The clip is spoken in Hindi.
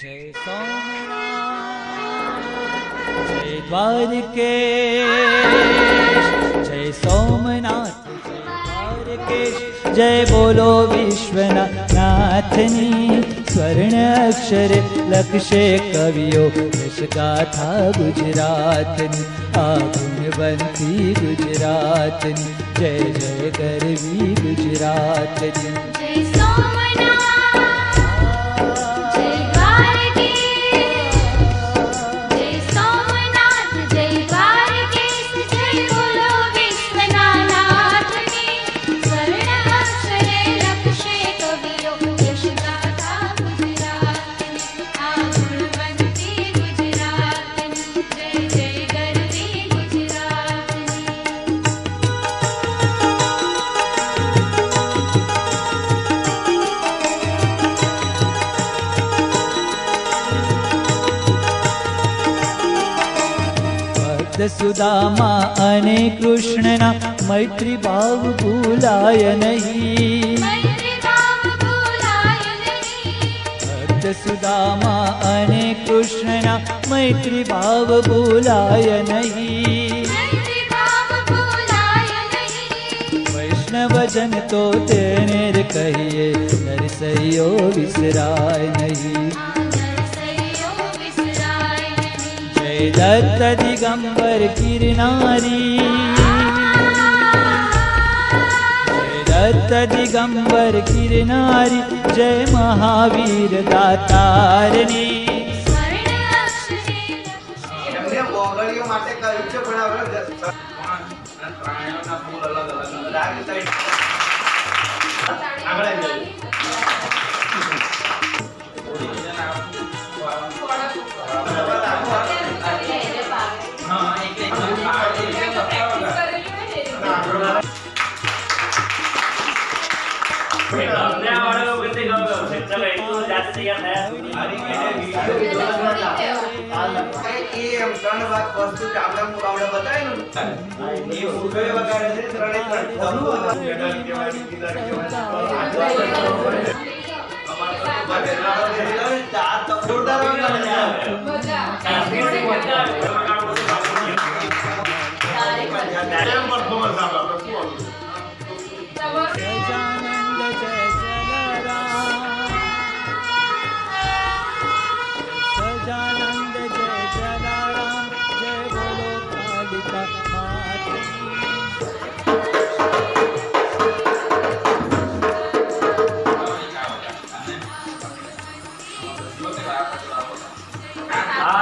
जय सोमनाथ, जय द्वारके जय सोमनाथ, जय द्वारकेश, जय बोलो विश्वनाथनी, स्वर्ण अक्षर लक्ष्य कवियो यश गाथा गुजरातनी आगुणवंती गुजरात जय जय करवी गुजरात जय સુદામા અને કૃષ્ણના મૈત્રી ભાવ ભૂલાય નહીં મૈત્રી ભાવ ભૂલાય નહીં ભક્ત સુદામા અને કૃષ્ણના મૈત્રી ભાવ ભૂલાય નહીં મૈત્રી ભાવ ભૂલાય નહીં વૈષ્ણવજન તો તેને જ કહીએ નરસૈયો વિસરાય નહીં દત્ત દિગંબર ગિરનારી દત્ત દિગંબર ગિરનારી જય મહાવીર દાતારની માટે કહ્યું છે પણ હવે પ્રાણીઓના ફૂલ અલગ અલગ હતા. આ ત્રણ વાત વસ્તુ કે આપણે હું આપણે બતાવ્યું ને. એ ફૂલોએ વગાડે છે ત્રણે ત્રણ ફૂલો. મેડલ કહેવાય,